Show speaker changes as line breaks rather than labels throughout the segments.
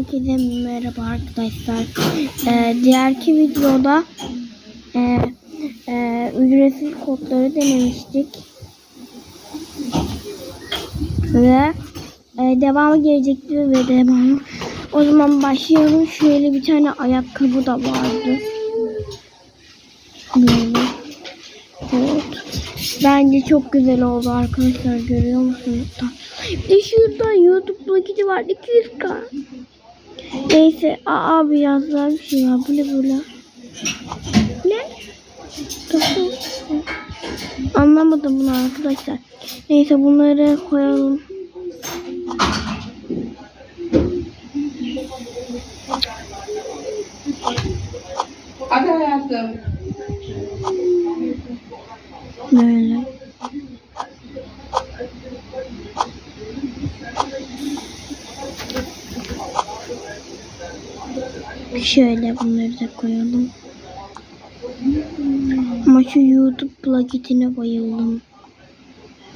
Herkese merhaba arkadaşlar. Ee, diğerki videoda e, e, ücretsiz kodları denemiştik. Ve e, devamı gelecekti ve devamı. O zaman başlayalım. Şöyle bir tane ayakkabı da vardı. Böyle. Evet. Bence çok güzel oldu arkadaşlar. Görüyor musunuz? Bir de şurada YouTube plaketi var. 200k. Neyse. Abi yazdılar bir şey var. Bu ne böyle? Ne? Nasıl? Anlamadım bunu arkadaşlar. Neyse bunları koyalım.
Hadi hayatım.
Böyle. Şöyle bunları da koyalım. Ama şu YouTube plaketine bayıldım.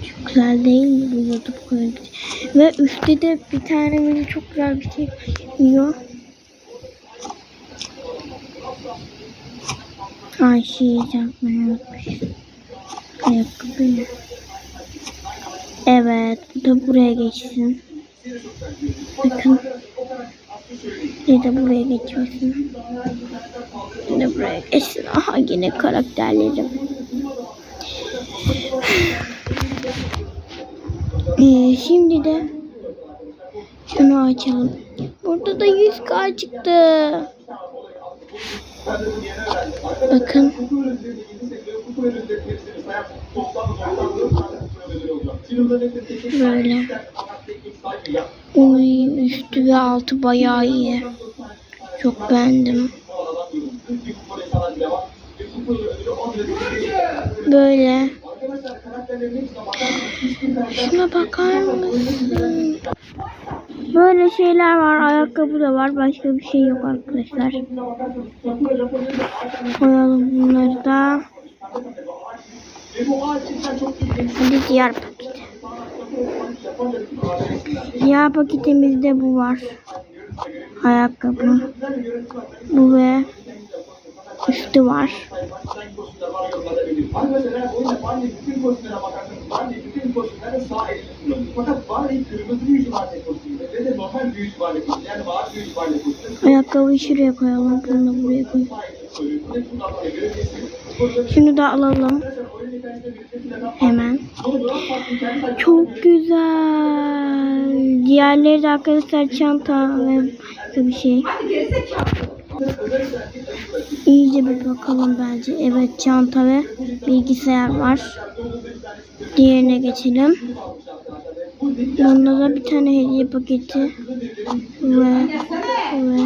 Çok güzel değil mi bu YouTube plaketi? Ve üstte de bir tane böyle çok güzel bir şey yiyor. Ay şey yapmayı. Evet. Bu da buraya geçsin. Bakın. De buraya geçmesin. De buraya geçsin. Aha yine karakterlerim. Ee, şimdi de şunu açalım. Burada da 100k çıktı. Bakın. Böyle. Uy, üstü ve altı bayağı iyi. Çok beğendim. Böyle. Şuna bakar mısın? Böyle şeyler var. Ayakkabı da var. Başka bir şey yok arkadaşlar. Koyalım bunları da. Hadi diğer paket. Diğer paketimizde bu var. Ayakkabı. Bu ve üstü var. Ayakkabıyı şuraya koyalım. Bunu da buraya koyalım. Şunu da alalım. Hemen. Çok güzel. Diğerleri de arkadaşlar çanta ve bir şey. İyice bir bakalım bence. Evet çanta ve bilgisayar var. Diğerine geçelim. Bunda da bir tane hediye paketi ve, ve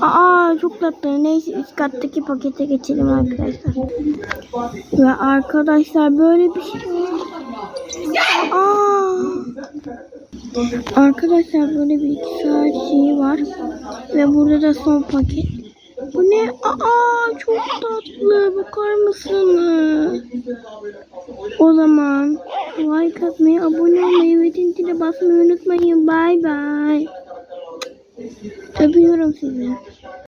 Aa çok tatlı. Neyse üst kattaki pakete geçelim arkadaşlar. Ve arkadaşlar böyle bir şey. Aa! Arkadaşlar böyle bir iki saat şeyi var. Ve burada da son paket. Bu ne? Aa çok tatlı. Bakar mısınız? O zaman like atmayı, abone olmayı ve tintine basmayı unutmayın. Bye bye. Öpüyorum sizi.